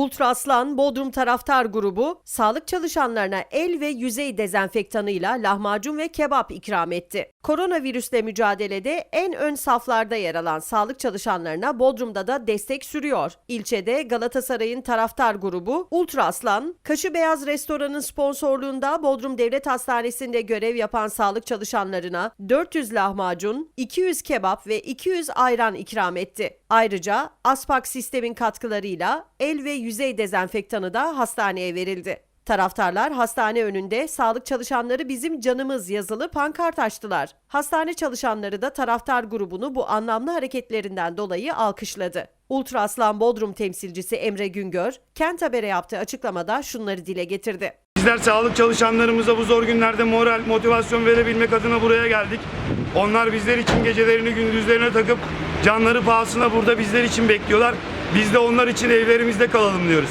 Ultra Aslan Bodrum Taraftar Grubu sağlık çalışanlarına el ve yüzey dezenfektanıyla lahmacun ve kebap ikram etti. Koronavirüsle mücadelede en ön saflarda yer alan sağlık çalışanlarına Bodrum'da da destek sürüyor. İlçede Galatasaray'ın taraftar grubu Ultra Aslan, Kaşı Beyaz Restoran'ın sponsorluğunda Bodrum Devlet Hastanesi'nde görev yapan sağlık çalışanlarına 400 lahmacun, 200 kebap ve 200 ayran ikram etti. Ayrıca Aspak sistemin katkılarıyla el ve yüzey dezenfektanı da hastaneye verildi. Taraftarlar hastane önünde sağlık çalışanları bizim canımız yazılı pankart açtılar. Hastane çalışanları da taraftar grubunu bu anlamlı hareketlerinden dolayı alkışladı. Ultra Aslan Bodrum temsilcisi Emre Güngör, Kent Haber'e yaptığı açıklamada şunları dile getirdi. Bizler sağlık çalışanlarımıza bu zor günlerde moral, motivasyon verebilmek adına buraya geldik. Onlar bizler için gecelerini gündüzlerine takıp canları pahasına burada bizler için bekliyorlar. Biz de onlar için evlerimizde kalalım diyoruz.